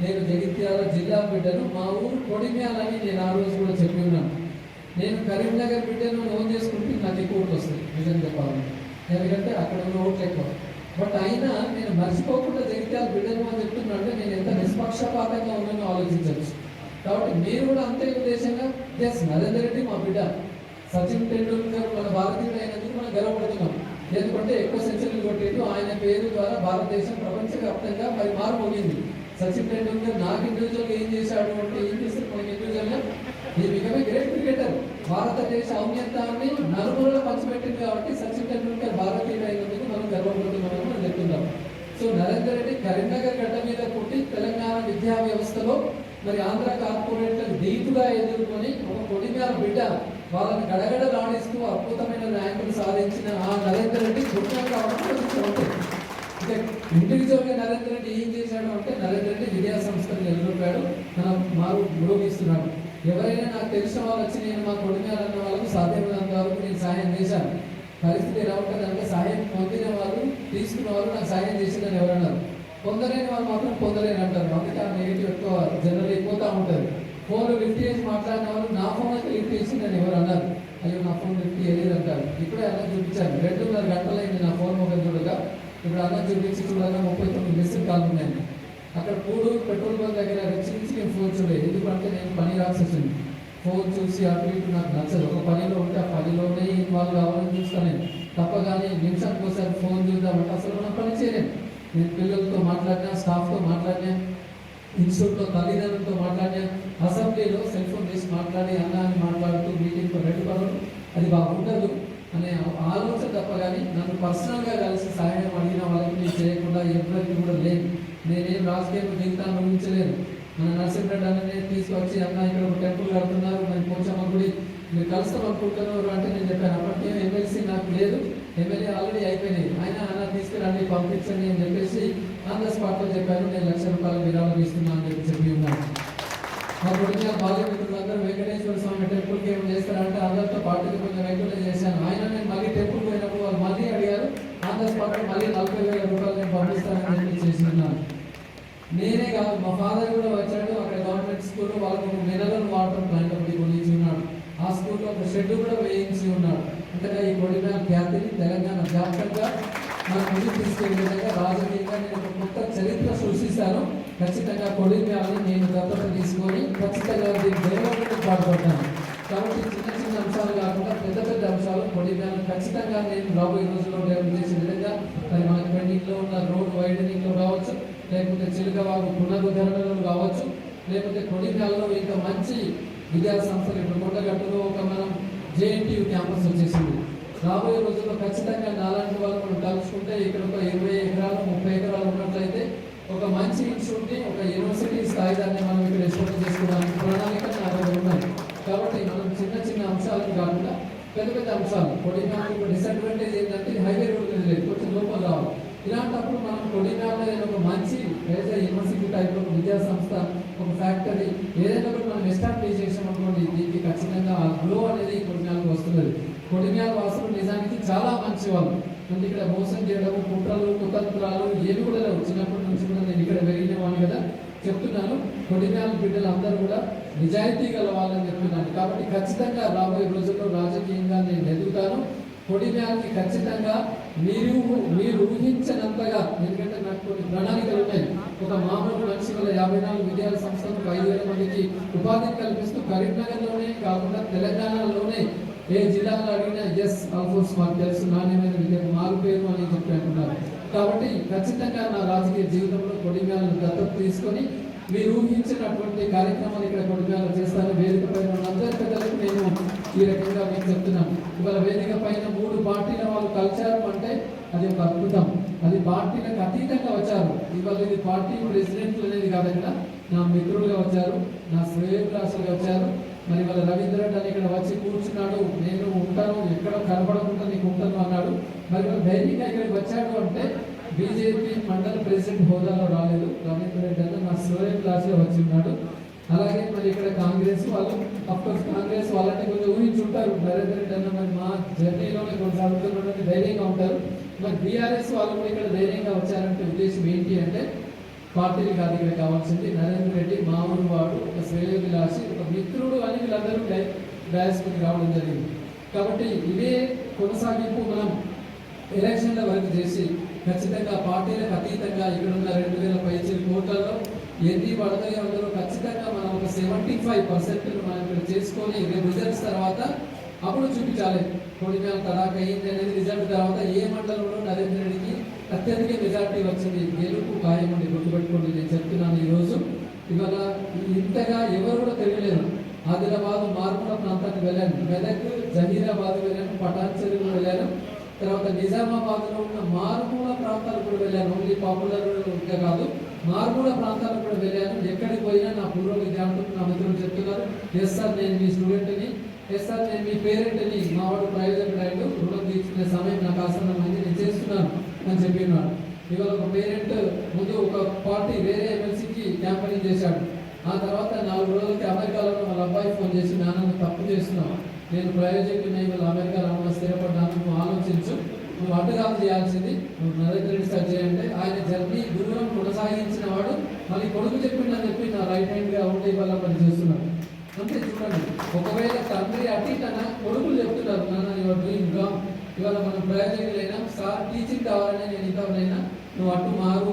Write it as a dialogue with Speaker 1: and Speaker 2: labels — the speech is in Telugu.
Speaker 1: నేను జగిత్యాల జిల్లా బిడ్డను మా ఊరు కొడిమ్యాలని నేను ఆ రోజు కూడా చెప్పి ఉన్నాను. నేను కరీంనగర్ బిడ్డను లోన్ చేసుకుంటే నాకు ఎక్కువ ఓట్లు వస్తాయి నిజం చెప్పాలంటే ఎందుకంటే అక్కడ ఉన్న ఓట్లు ఎక్కువ. బట్ అయినా నేను మర్చిపోకుండా జగిత్యాల బిడ్డను అని చెప్తున్నానంటే నేను ఎంత నిష్పక్షపాతంగా ఉన్నానో ఆలోచించవచ్చు కాబట్టి మీరు కూడా అంతే ఉద్దేశంగా ఎస్ నరేంద్ర రెడ్డి మా బిడ్డ. సచిన్ టెండూల్కర్ మన భారతీయుడు అయినందుకు మనం గర్వపడుతున్నాం. ఎందుకంటే ఎక్కువ సెంచరీలు కొట్టేట్టు ఆయన పేరు ద్వారా భారతదేశం ప్రపంచవ్యాప్తంగా మరి మారుమోగింది. సచిన్ టెండూల్కర్ నాకు ఇండివిజువల్ ఏం చేశాడు అంటే ఏం చేస్తారు మనకి ఇండివిజువల్ ఈ బికమ్ గ్రేట్ క్రికెటర్ భారతదేశ ఔన్నత్యాన్ని నలుగురులో పంచిపెట్టింది కాబట్టి సచిన్ టెండూల్కర్ భారతీయుడు అయినందుకు మనం గర్వపడుతున్నామని మనం చెప్తున్నాం. సో నరేందర్ రెడ్డి కరీంనగర్ గడ్డ మీద పుట్టి తెలంగాణ విద్యా వ్యవస్థలో మరి ఆంధ్ర కార్పొరేట్ దీటుగా ఎదుర్కొని ఒక కొడిమేర బిడ్డ వాళ్ళని గడగడ రాణిస్తూ అద్భుతమైన ర్యాంకులు సాధించిన ఆ నరేందర్ రెడ్డి గుర్తం కావడం ఉంటుంది ఇండివిజువల్గా నరేందర్ రెడ్డి ఏం చేశాడు అంటే నరేందర్ రెడ్డి విద్యా సంస్థలు నెలకొల్పాడు మన మారు మురోగిస్తున్నాడు ఎవరైనా నాకు తెలిసిన వాళ్ళు వచ్చి నేను మా కొడిమేరన్న వాళ్ళకు సాధ్యమైనంత వరకు నేను సహాయం చేశాను. పరిస్థితి ఎలా ఉంటుంది సహాయం పొందిన వాళ్ళు తీసుకున్న వాళ్ళు నాకు సహాయం చేసిందని ఎవరన్నారు. పొందలేని వాళ్ళు మాత్రం పొందలేని అంటారు. అందుకే ఆ నెగిటివ్ ఎక్కువ జనరల్ అయిపోతూ ఉంటుంది. ఫోన్ లిఫ్ట్ చేసి మాట్లాడిన వాళ్ళు నా ఫోన్ అయితే లిఫ్ట్ చేసిందని ఎవరు అన్నారు? అయ్యో నా ఫోన్ లిఫ్ట్ చేయలేదు అంటారు. ఇప్పుడే అలా చూపించాను. రెండున్నర గంటలైంది నా ఫోన్ ఒక చూడగా. ఇప్పుడు అలా చూపించి చూడగా ముప్పై తొమ్మిది మిస్డ్ కాల్ ఉన్నాయండి అక్కడ కూడు పెట్రోల్ బంక్ దగ్గర చిన్న చిన్న నేను ఫోన్ చూడలేదు ఎందుకంటే నేను పని రాసి వచ్చింది ఫోన్ చూసి అటు ఇటు నాకు నచ్చదు. ఒక పనిలో ఉంటే ఆ పనిలోనే ఇన్వాల్వ్ కావాలని చూస్తాను నేను. తప్ప నిమిషానికి ఒకసారి ఫోన్ చూద్దామంటే అసలు నా పని చేయలేను నేను పిల్లలతో మాట్లాడినా స్టాఫ్తో మాట్లాడినా ఇన్స్టిట్యూట్లో తల్లిదండ్రులతో మాట్లాడినా అసెంబ్లీలో సెల్ ఫోన్ చేసి మాట్లాడి అన్న అని మాట్లాడుతూ మీటింగ్తో రెండు పనులు అది బాగుండదు అనే ఆలోచన తప్ప కానీ నన్ను పర్సనల్గా కలిసి సహాయం అడిగిన వాళ్ళకి నేను చేయకుండా ఎవరికి కూడా లేదు నేనేం రాజకీయ జీవితాన్ని ఊహించలేను మన నరసింహరెడ్డి అన్ననే తీసుకొచ్చి అన్న ఇక్కడ ఒక టెంపుల్ కడుతున్నారు నేను పోచమ్మ గుడి. మీరు కలుస్తాం అనుకుంటున్నారు అంటే నేను చెప్పాను అప్పటికే ఎమ్మెల్సీ నాకు లేదు. ఎమ్మెల్యే ఆల్రెడీ అయిపోయినాయి. ఆయన అన్న తీసుకురండి పంపించండి అని చెప్పేసి ఆన్ ద స్పాట్లో చెప్పాను నేను లక్ష రూపాయలు విరాళం ఇస్తున్నాను అని చెప్పి చెప్పి ఉన్నాను మా కొడుకు బాల్యమిత్రులు వెంకటేశ్వర స్వామి టెంపుల్కి ఏం చేస్తారంటే అందరితో పార్టీకి కొంచెం వెంకటే చేశాను. ఆయన నేను మళ్ళీ టెంపుల్ పోయినప్పుడు వాళ్ళు మళ్ళీ అడిగారు ఆన్ ద స్పాట్లో మళ్ళీ నలభై వేల రూపాయలు నేను పంపిస్తానని చెప్పి చేసి ఉన్నాను నేనే కాదు మా ఫాదర్ కూడా వచ్చాడు అక్కడ గవర్నమెంట్ స్కూల్లో వాళ్ళకు ఒక మినరల్ వాటర్ ప్లాంట్ ఒకటి ఉన్నాడు. ఆ స్కూల్లో ఒక షెడ్ కూడా వేయించి ఉన్నాడు. అంతగా ఈ కొడిమేల ఖ్యాతిని తెలంగాణ వ్యాప్తంగా మన ముందు తీసుకెళ్ళే విధంగా రాజకీయంగా నేను ఒక కొత్త చరిత్ర సృష్టిస్తాను ఖచ్చితంగా కొడిమేలని నేను దత్తత తీసుకొని ఖచ్చితంగా దీని డెవలప్మెంట్ పాటుపడ్డాను. కాబట్టి చిన్న చిన్న అంశాలు కాకుండా పెద్ద పెద్ద అంశాలు కొడిమేలను ఖచ్చితంగా నేను రాబోయే రోజుల్లో డెవలప్ చేసే విధంగా మరి మనకి పెండింగ్లో ఉన్న రోడ్ వైడనింగ్లో కావచ్చు లేకపోతే చిలుకవాగు కావచ్చు లేకపోతే కొడికాలలో ఇంకా మంచి విద్యా సంస్థలు ఇప్పుడు కొండగట్టులో ఒక మనం జేఎన్టీయూ క్యాంపస్ వచ్చేసింది. రాబోయే రోజుల్లో ఖచ్చితంగా నాలాంటి వాళ్ళు మనం కలుసుకుంటే ఇక్కడ ఒక ఇరవై ఎకరాలు ముప్పై ఎకరాలు ఉన్నట్లయితే ఒక మంచి ఇన్స్టిట్యూట్ని ఒక యూనివర్సిటీ స్థాయి దాన్ని మనం ఇక్కడ ఎక్స్పోర్ట్ చేసుకోవడానికి ప్రణాళిక నా ఉన్నాయి. కాబట్టి మనం చిన్న చిన్న అంశాలను కాకుండా పెద్ద పెద్ద అంశాలు. కొడినాలకు డిసడ్వాంటేజ్ ఏంటంటే హైవే రోడ్ లేదు కొంచెం లోపల రావాలి. ఇలాంటప్పుడు మనం కొడినాల ఒక మంచి లేదా యూనివర్సిటీ టైప్ ఒక విద్యా సంస్థ ఒక ఫ్యాక్టరీ ఏదైనా ఒకటి మనం ఎస్టాబ్లిష్ చేసాం అనుకోండి దీనికి ఖచ్చితంగా ఆ గ్లో అనేది కొడినాలకు వస్తున్నది. కొడినాల వాసులు నిజానికి చాలా మంచి వాళ్ళు అంటే ఇక్కడ మోసం చేయడము కుట్రలు కుతంత్రాలు ఏవి కూడా లేవు. చిన్నప్పటి నుంచి కూడా నేను ఇక్కడ పెరిగిన కదా. చెప్తున్నాను కొడినాల బిడ్డలు అందరూ కూడా నిజాయితీ గల వాళ్ళని చెప్తున్నాను. కాబట్టి ఖచ్చితంగా రాబోయే రోజుల్లో రాజకీయంగా నేను ఎదుగుతాను. కొడినాలకి ఖచ్చితంగా మీరు మీరు ఊహించినంతగా ఎందుకంటే నాకు కొన్ని ప్రణాళికలు ఉన్నాయి. ఒక మామూలు మనిషి వల్ల యాభై నాలుగు విద్యాల సంస్థలకు ఐదు వేల మందికి ఉపాధిని కల్పిస్తూ కరీంనగర్లోనే కాకుండా తెలంగాణలోనే ఏ జిల్లాలో అడిగినా ఎస్ ఆల్ఫోర్స్ మాకు తెలుసు నాణ్యమైన విద్యకు మారు పేరు అని చెప్పి అంటున్నారు కాబట్టి ఖచ్చితంగా నా రాజకీయ జీవితంలో కొడిమ్యాలను దత్తత తీసుకొని మీరు ఊహించినటువంటి కార్యక్రమాలు ఇక్కడ కొడిమ్యాలు చేస్తాను వేదిక పైన అందరి పెద్దలకు నేను ఈ రకంగా మీకు చెప్తున్నాను. ఇవాళ వేదిక పైన మూడు పార్టీల వాళ్ళు కలిశారు అంటే అది ఒక అద్భుతం. అది పార్టీలకు అతీతంగా వచ్చారు. ఇవాళ ఇది పార్టీ ప్రెసిడెంట్లు అనేది కాదు ఇక్కడ నా మిత్రులుగా వచ్చారు నా శ్రేయోభిలాషులుగా వచ్చారు. మరి వాళ్ళ రవీంద్ర రెడ్డి అని ఇక్కడ వచ్చి కూర్చున్నాడు. నేను ఉంటాను ఎక్కడ కనపడకుండా నీకు ఉంటాను అన్నాడు. మరి వాళ్ళు ధైర్యంగా ఇక్కడికి వచ్చాడు అంటే బీజేపీ మండల ప్రెసిడెంట్ హోదాలో రాలేదు. రవీంద్ర రెడ్డి అన్న మా సోయం క్లాస్లో వచ్చి ఉన్నాడు. అలాగే మరి ఇక్కడ కాంగ్రెస్ వాళ్ళు అఫ్కోర్స్ కాంగ్రెస్ వాళ్ళంటే కొంచెం ఊహించుంటారు. నరేంద్ర రెడ్డి అన్న మరి మా జర్నీలోనే కొనసాగుతున్నటువంటి ధైర్యంగా ఉంటారు. మరి బీఆర్ఎస్ వాళ్ళు కూడా ఇక్కడ ధైర్యంగా వచ్చారంటే ఉద్దేశం ఏంటి అంటే పార్టీలు కాదు ఇక్కడ కావాల్సింది నరేంద్ర రెడ్డి మామూలు వాడు ఒక శ్రేయోభిలాషి ఒక మిత్రుడు అని వీళ్ళందరూ డై- డయాస్కి రావడం జరిగింది. కాబట్టి ఇదే కొనసాగింపు మనం ఎలక్షన్ల వరకు చేసి ఖచ్చితంగా పార్టీలకు అతీతంగా ఇక్కడ ఉన్న రెండు వేల పైచీల కోట్లలో ఎన్ని పడతాయో అందులో ఖచ్చితంగా మనం ఒక సెవెంటీ ఫైవ్ పర్సెంట్ మనం ఇక్కడ చేసుకొని రిజల్ట్స్ తర్వాత అప్పుడు చూపించాలి. కొడిమేల తడాక అయింది అనేది రిజల్ట్ తర్వాత ఏ మండలంలో నరేంద్ర రెడ్డికి అత్యధిక మెజార్టీ వచ్చింది? గెలుపు ఖాయమండి గుర్తుపెట్టుకోండి. నేను చెప్తున్నాను ఈరోజు. ఇవాళ ఇంతగా ఎవరు కూడా తెలియలేరు ఆదిలాబాద్ మార్పుల ప్రాంతానికి వెళ్ళాను. మెదక్ జహీరాబాద్ వెళ్ళాను. పటాన్ చెరువులు వెళ్ళాను. తర్వాత నిజామాబాద్లో ఉన్న మారుమూల ప్రాంతాలకు కూడా వెళ్ళాను. ఓన్లీ పాపులర్ ఇంకా కాదు మారుమూల ప్రాంతాలకు కూడా వెళ్ళాను. ఎక్కడికి పోయినా నా పూర్వ విద్యార్థులు నా మిత్రులు చెప్తున్నారు. ఎస్ సార్ నేను మీ స్టూడెంట్ని ఎస్ సార్ నేను మీ పేరెంట్ని. మా వాడు ప్రయోజకుడు రుణం తీసుకునే సమయం నాకు ఆసన్నమైంది నేను చేస్తున్నాను అని చెప్పినాడు. ఇవాళ ఒక పేరెంట్ ముందు ఒక పార్టీ వేరే ఎమ్మెల్సీకి క్యాంపెయినింగ్ చేశాడు. ఆ తర్వాత నాలుగు రోజులకి అమెరికాలో వాళ్ళ అబ్బాయి ఫోన్ చేసి నాన్న తప్పు చేస్తున్నాను నేను ప్రయోజకుడిని ఇవాళ అమెరికా ఉన్న స్థిరపడ్డాను నువ్వు ఆలోచించు. నువ్వు అడ్డుగాలు చేయాల్సింది నువ్వు నరేంద్ర రెడ్డి సార్ చేయండి. ఆయన జర్నీ దూరం కొనసాగించిన వాడు మళ్ళీ కొడుకు చెప్పిందని చెప్పి నా రైట్ హ్యాండ్గా ఉండి ఇవాళ పని చేస్తున్నాడు. అంతే చూడండి. ఒకవేళ తండ్రి అటు తన కొడుకులు చెప్తున్నారు నాన్న యువర్ డ్రీమ్గా ఇవాళ మనం ప్రయోజకులైనా సార్ టీచింగ్ కావాలని నేను ఇంతవరైనా నువ్వు అటు మారు.